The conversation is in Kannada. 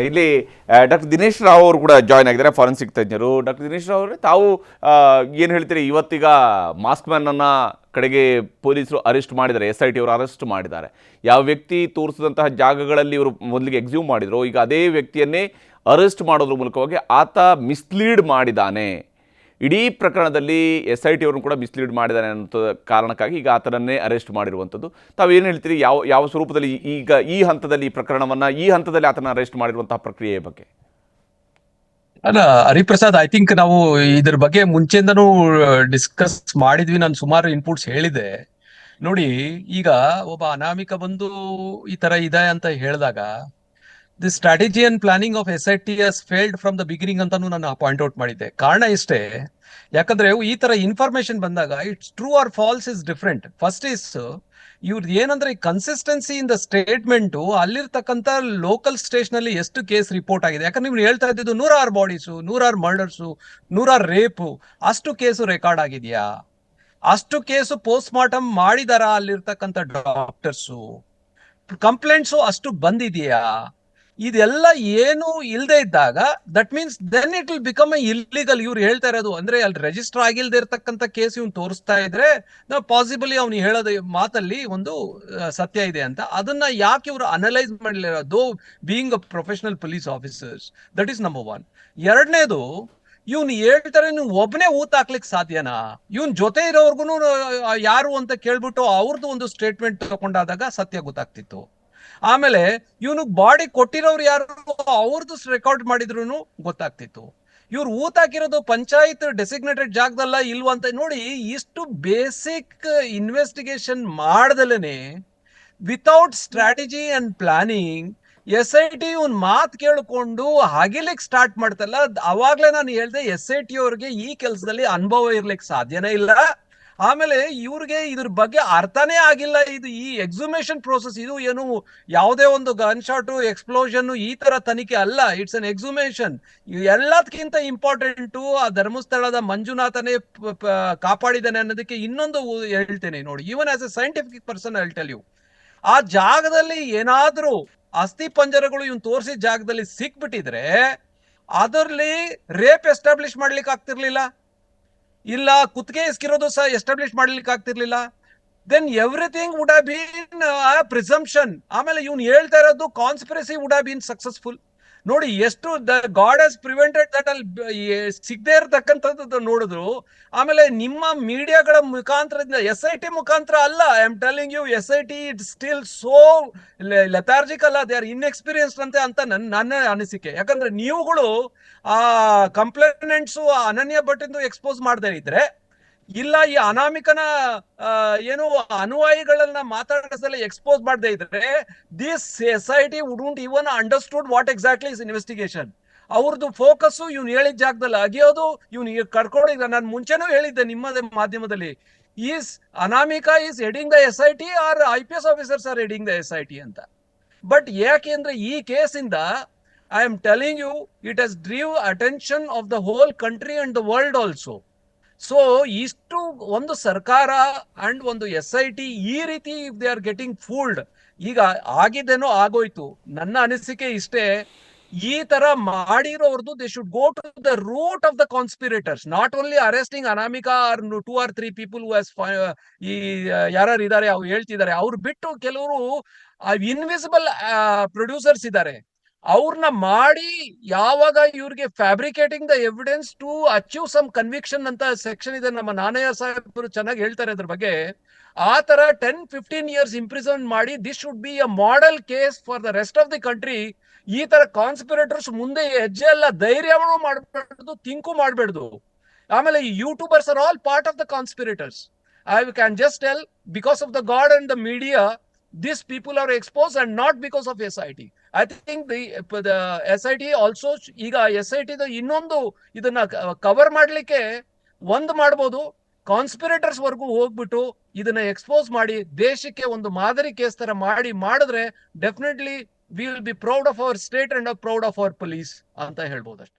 ಇಲ್ಲಿ ಡಾಕ್ಟರ್ ದಿನೇಶ್ ರಾವ್ ಅವರು ಕೂಡ ಜಾಯ್ನ್ ಆಗಿದ್ದಾರೆ ಫಾರೆನ್ಸಿಕ್ ತಜ್ಞರು. ಡಾಕ್ಟರ್ ದಿನೇಶ್ ರಾವ್ ಅವರೇ, ತಾವು ಏನು ಹೇಳ್ತೀರಿ, ಇವತ್ತೀಗ ಮಾಸ್ಕ್ ಮ್ಯಾನನ್ನು ಕಡೆಗೆ ಪೊಲೀಸರು ಅರೆಸ್ಟ್ ಮಾಡಿದ್ದಾರೆ ಎಸ್ ಐ ಟಿ ಅವರು ಅರೆಸ್ಟ್ ಮಾಡಿದ್ದಾರೆ. ಯಾವ ವ್ಯಕ್ತಿ ತೋರಿಸಿದಂತಹ ಜಾಗಗಳಲ್ಲಿ ಇವರು ಮೊದಲಿಗೆ ಎಕ್ಸ್ಯೂಮ್ ಮಾಡಿದರು, ಈಗ ಅದೇ ವ್ಯಕ್ತಿಯನ್ನೇ ಅರೆಸ್ಟ್ ಮಾಡೋದ್ರ ಮೂಲಕವಾಗಿ ಆತ ಮಿಸ್ಲೀಡ್ ಮಾಡಿದ್ದಾನೆ. ಇಡೀ ಪ್ರಕರಣದಲ್ಲಿ ಎಸ್ ಐ ಟಿ ಕೂಡ ಮಿಸ್ಲೀಡ್ ಮಾಡಿದ್ದಾನೆ ಅನ್ನೋ ಕಾರಣಕ್ಕಾಗಿ ಈಗ ಆತನನ್ನೇ ಅರೆಸ್ಟ್ ಮಾಡಿರುವಂಥದ್ದು. ತಾವೇನು ಹೇಳ್ತೀರಿ? ಯಾವ ಯಾವ ಸ್ವರೂಪದಲ್ಲಿ ಈಗ ಈ ಹಂತದಲ್ಲಿ ಈ ಪ್ರಕರಣವನ್ನು ಈ ಹಂತದಲ್ಲಿ ಆತನ ಅರೆಸ್ಟ್ ಮಾಡಿರುವಂತಹ ಪ್ರಕ್ರಿಯೆ ಬಗ್ಗೆ? ಅಲ್ಲ, ಹರಿಪ್ರಸಾದ್ ಐ ಥಿಂಕ್ ನಾವು ಇದ್ರ ಬಗ್ಗೆ ಮುಂಚೆಯಿಂದನೂ ಡಿಸ್ಕಸ್ ಮಾಡಿದ್ವಿ. ನಾನು ಸುಮಾರು ಇನ್ಪುಟ್ಸ್ ಹೇಳಿದೆ ನೋಡಿ, ಈಗ ಒಬ್ಬ ಅನಾಮಿಕ ಬಂದು ಈ ತರ ಇದೆ ಅಂತ ಹೇಳಿದಾಗ the strategy and planning of S I T S failed from the beginning ಅಂತಾನು ನಾನು ಪಾಯಿಂಟ್ ಔಟ್ ಮಾಡಿದ್ದೆ. ಕಾರಣ ಇಷ್ಟೇ, ಯಾಕಂದ್ರೆ ಈ ತರ ಇನ್ಫಾರ್ಮೇಶನ್ ಬಂದಾಗ it's true or false is different first is ಇವ್ರದ್ದು ಏನಂದ್ರೆ ಕನ್ಸಿಸ್ಟೆನ್ಸಿ ಇನ್ ದ ಸ್ಟೇಟ್ಮೆಂಟ್ ಅಲ್ಲಿರ್ತಕ್ಕಂಥ ಲೋಕಲ್ ಸ್ಟೇಷನ್ ಅಲ್ಲಿ ಎಷ್ಟು ಕೇಸ್ ರಿಪೋರ್ಟ್ ಆಗಿದೆ. ಯಾಕಂದ್ರೆ ನೀವು ಹೇಳ್ತಾ ಇದ್ದಿದ್ದು ನೂರಾರು ಬಾಡೀಸು ನೂರಾರು ಮರ್ಡರ್ಸು ನೂರಾರು ರೇಪು ಅಷ್ಟು ಕೇಸು ರೆಕಾರ್ಡ್ ಆಗಿದೆಯಾ? ಅಷ್ಟು ಕೇಸು ಪೋಸ್ಟ್ ಮಾರ್ಟಮ್ ಮಾಡಿದಾರ ಅಲ್ಲಿರ್ತಕ್ಕಂಥ ಡಾಕ್ಟರ್ಸು ಕಂಪ್ಲೇಂಟ್ಸು ಅಷ್ಟು ಬಂದಿದೆಯಾ? ಇದೆಲ್ಲ ಏನು ಇಲ್ಲದೆ ಇದ್ದಾಗ that means then it will become a illegal ಇವ್ರು ಹೇಳ್ತಾ ಇರೋದು, ಅಂದ್ರೆ ಅಲ್ಲಿ ರಿಜಿಸ್ಟರ್ ಆಗಿಲ್ದೆ ಇರತಕ್ಕಂಥ ಕೇಸ್ ಇವ್ನು ತೋರಿಸ್ತಾ ಇದ್ರೆ ನಾವು ಪಾಸಿಬಲಿ ಅವ್ನು ಹೇಳೋದು ಮಾತಲ್ಲಿ ಒಂದು ಸತ್ಯ ಇದೆ ಅಂತ. ಅದನ್ನ ಯಾಕೆ ಇವರು ಅನಲೈಸ್ ಮಾಡಲಿಲ್ಲ? Though being a professional police officers that is number one ಎರಡನೇದು, ಇವ್ನು ಹೇಳ್ತಾರೆ ನೀವು ಒಬ್ಬನೇ ಊತ ಹಾಕ್ಲಿಕ್ಕೆ ಸಾಧ್ಯನಾ? ಇವನ್ ಜೊತೆ ಇರೋರ್ಗು ಯಾರು ಅಂತ ಕೇಳ್ಬಿಟ್ಟು ಅವ್ರದ್ದು ಒಂದು ಸ್ಟೇಟ್ಮೆಂಟ್ ತಗೊಂಡಾದಾಗ ಸತ್ಯ ಗೊತ್ತಾಗ್ತಿತ್ತು. ಆಮೇಲೆ ಇವನು ಬಾಡಿ ಕೊಟ್ಟಿರೋರು ಯಾರು? ಅವ್ರದ್ದು ರೆಕಾರ್ಡ್ ಮಾಡಿದ್ರು ಗೊತ್ತಾಗ್ತಿತ್ತು. ಇವ್ರು ಊತ ಹಾಕಿರೋದು ಪಂಚಾಯತ್ ಡೆಸಿಗ್ನೇಟೆಡ್ ಜಾಗದಲ್ಲ ಇಲ್ವಂತ ನೋಡಿ ಇಷ್ಟು basic investigation ಮಾಡ್ದಲೇನೆ without strategy and planning S I T ಒಂದು ಮಾತು ಕೇಳಿಕೊಂಡು ಹಗಿಲಿಕ್ಕೆ ಸ್ಟಾರ್ಟ್ ಮಾಡ್ತಲ್ಲ, ಅವಾಗ್ಲೇ ನಾನು ಹೇಳ್ದೆ ಎಸ್ ಐ ಟಿ ಅವ್ರಿಗೆ ಈ ಕೆಲಸದಲ್ಲಿ ಅನುಭವ ಇರ್ಲಿಕ್ಕೆ ಸಾಧ್ಯನೇ ಇಲ್ಲ. ಆಮೇಲೆ ಇವ್ರಿಗೆ ಇದ್ರ ಬಗ್ಗೆ ಅರ್ಥನೇ ಆಗಿಲ್ಲ. ಇದು ಈ ಎಕ್ಸುಮೇಷನ್ ಪ್ರೋಸೆಸ್ ಇದು ಏನು ಯಾವುದೇ ಒಂದು ಗನ್ ಶಾಟು ಎಕ್ಸ್ಪ್ಲೋಷನ್ ಈ ತರ ತನಿಖೆ ಅಲ್ಲ. ಇಟ್ಸ್ ಅನ್ ಎಕ್ಸುಮೇಷನ್ ಎಲ್ಲದಕ್ಕಿಂತ ಇಂಪಾರ್ಟೆಂಟು ಆ ಧರ್ಮಸ್ಥಳದ ಮಂಜುನಾಥನೇ ಕಾಪಾಡಿದ್ದಾನೆ ಅನ್ನೋದಕ್ಕೆ ಇನ್ನೊಂದು ಹೇಳ್ತೇನೆ ನೋಡಿ. Even as a scientific person tell you ಆ ಜಾಗದಲ್ಲಿ ಏನಾದ್ರೂ ಅಸ್ಥಿ ಪಂಜರಗಳು ಇವ್ನು ತೋರಿಸಿದ ಜಾಗದಲ್ಲಿ ಸಿಕ್ಬಿಟ್ಟಿದ್ರೆ, ಅದರಲ್ಲಿ ರೇಪ್ ಎಸ್ಟಾಬ್ಲಿಷ್ ಮಾಡ್ಲಿಕ್ಕೆ ಆಗ್ತಿರ್ಲಿಲ್ಲ ಇಲ್ಲ, ಕುತ್ತಿಗೆ ಇಸ್ಕಿರೋದು ಸಹ ಎಸ್ಟಾಬ್ಲಿಷ್ ಮಾಡ್ಲಿಕ್ಕೆ ಆಗ್ತಿರ್ಲಿಲ್ಲ. Then everything would have been presumption ಆಮೇಲೆ ಇವ್ನು ಹೇಳ್ತಾ ಇರೋದು conspiracy would have been successful ನೋಡಿ, ಎಷ್ಟು the God has prevented that ಅಲ್ಲಿ ಸಿಗದೆ ಇರತಕ್ಕಂಥದ್ದು ನೋಡಿದ್ರು. ಆಮೇಲೆ ನಿಮ್ಮ ಮೀಡಿಯಾಗಳ ಮುಖಾಂತರದಿಂದ ಎಸ್ ಐ ಟಿ ಮುಖಾಂತರ ಅಲ್ಲ I am telling you S I T it still so lethargic ಅಲ್ಲ ದೇ ಆರ್ ಇನ್ಎಕ್ಸ್ಪೀರಿಯನ್ಸ್ಡ್ ಅಂತೆ ಅಂತ ನನ್ನ ನನ್ನ ಅನಿಸಿಕೆ. ಯಾಕಂದ್ರೆ ನೀವುಗಳು ಆ ಕಂಪ್ಲೇನೆಂಟ್ಸು ಅನನ್ಯ ಭಟ್ಟಿಂದು ಎಕ್ಸ್ಪೋಸ್ ಮಾಡದೇ ಇದ್ರೆ ಇಲ್ಲ, ಈ ಅನಾಮಿಕನ ಏನು ಅನುಯಾಯಿಗಳನ್ನ ಮಾತಾಡಿಸಲ್ಲ ಎಕ್ಸ್ಪೋಸ್ ಮಾಡದೆ ಇದ್ರೆ this society wouldn't even understood what exactly is investigation ಅವ್ರದ್ದು ಫೋಕಸ್ ಇವ್ನು ಹೇಳಿದ ಜಾಗದಲ್ಲಿ ಅಗಿಯೋದು ಇವ್ನು ಕರ್ಕೊಂಡಿದ್ದ ನಾನು ಮುಂಚೆನೂ ಹೇಳಿದ್ದೆ ನಿಮ್ಮದೇ ಮಾಧ್ಯಮದಲ್ಲಿ is Anamika is heading the S I T R I P S officers are heading the S I T ಅಂತ. ಬಟ್ ಯಾಕೆಂದ್ರೆ ಈ ಕೇಸಿಂದ I am telling you it has drew attention of the whole country and the world also so ಇಷ್ಟು ಒಂದು ಸರ್ಕಾರ ಅಂಡ್ ಒಂದು ಎಸ್ ಐ ಟಿ ಈ ರೀತಿ ದೇ ಆರ್ ಗೆಟಿಂಗ್ ಫೂಲ್ಡ್ ಈಗ ಆಗಿದ್ದೇನೋ ಆಗೋಯ್ತು. ನನ್ನ ಅನಿಸಿಕೆ ಇಷ್ಟೇ, ಈ ತರ ಮಾಡಿರೋರ್ದು they should go to the root of the conspirators not only arresting Anamika or two or three people ಈ ಯಾರು ಇದಾರೆ, ಅವ್ರು ಹೇಳ್ತಿದ್ದಾರೆ. ಅವ್ರು ಬಿಟ್ಟು ಕೆಲವರು ಇನ್ವಿಸಿಬಲ್ ಪ್ರೊಡ್ಯೂಸರ್ಸ್ ಇದ್ದಾರೆ. ಅವ್ರನ್ನ ಮಾಡಿ ಯಾವಾಗ ಇವ್ರಿಗೆ fabricating the evidence to achieve some conviction ಅಂತ ಸೆಕ್ಷನ್ ಇದೆ. ನಮ್ಮ ನಾನಯ್ಯ ಸಾಹೇಬರು ಚೆನ್ನಾಗಿ ಹೇಳ್ತಾರೆ ಅದ್ರ ಬಗ್ಗೆ. ಆ ತರ ಟೆನ್ ಫಿಫ್ಟೀನ್ ಇಯರ್ಸ್ ಇಂಪ್ರಿಸನ್ ಮಾಡಿ this should be a model case for the rest of the country ಈ ತರ ಕಾನ್ಸ್ಪಿರೇಟರ್ಸ್ ಮುಂದೆ ಹೆಜ್ಜೆ ಎಲ್ಲ ಧೈರ್ಯವನ್ನು ಮಾಡಬಾರ್ದು ತಿಂಕು ಮಾಡಬಾರ್ದು. ಆಮೇಲೆ ಈ YouTubers are all part of the conspirators I can just tell because of the God and the media this people are expose and not because of S I T I think the S I T also ಈಗ ಎಸ್ ಐ ಟಿ ಇನ್ನೊಂದು ಇದನ್ನ ಕವರ್ ಮಾಡ್ಲಿಕ್ಕೆ ಒಂದು ಮಾಡ್ಬೋದು. ಕಾನ್ಸ್ಪಿರೇಟರ್ಸ್ ವರ್ಗೂ ಹೋಗ್ಬಿಟ್ಟು ಇದನ್ನ ಎಕ್ಸ್ಪೋಸ್ ಮಾಡಿ, ದೇಶಕ್ಕೆ ಒಂದು ಮಾದರಿ ಕೇಸ್ ತರ ಮಾಡಿ, ಮಾಡಿದ್ರೆ definitely will be proud of our state and proud of our police ಅಂತ ಹೇಳ್ಬೋದು ಅಷ್ಟೇ